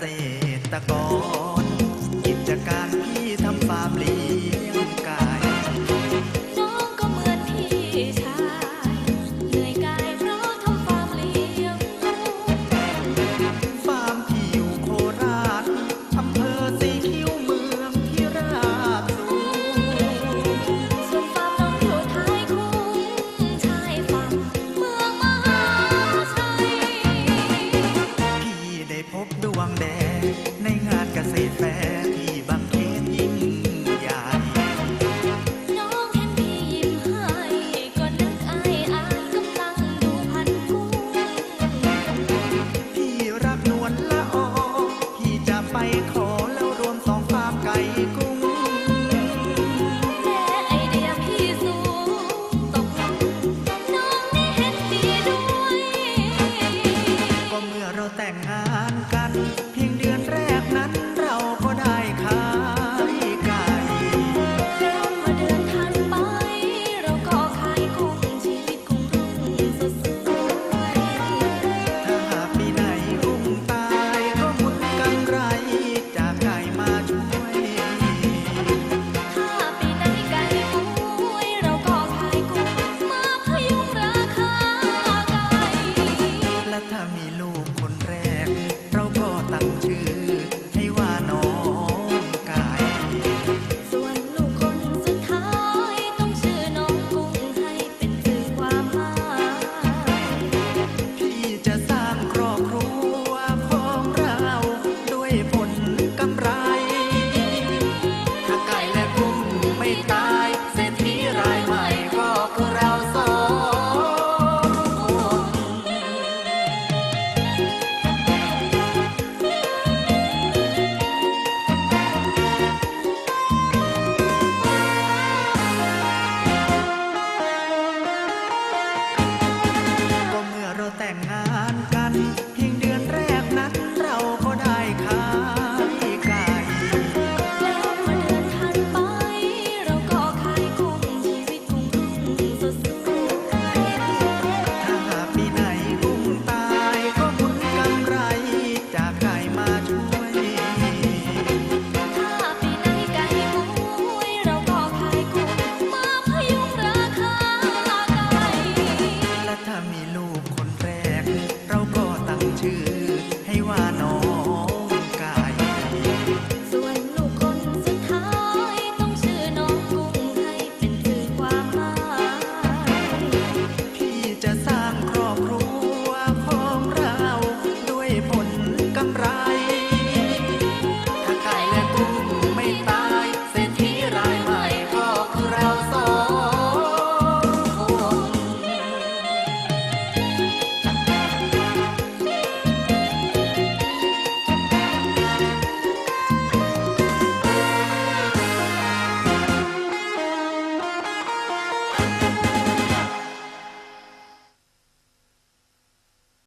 ษตรกร ให้ว่าน้องไก่ส่วนลูกคนสุดท้ายต้องชื่อน้องกุ้งให้เป็นสื่อความหมายพี่จะสร้างครอบครัวของเราด้วยผลกำไรถ้าไก่และกุ้งไม่ตาย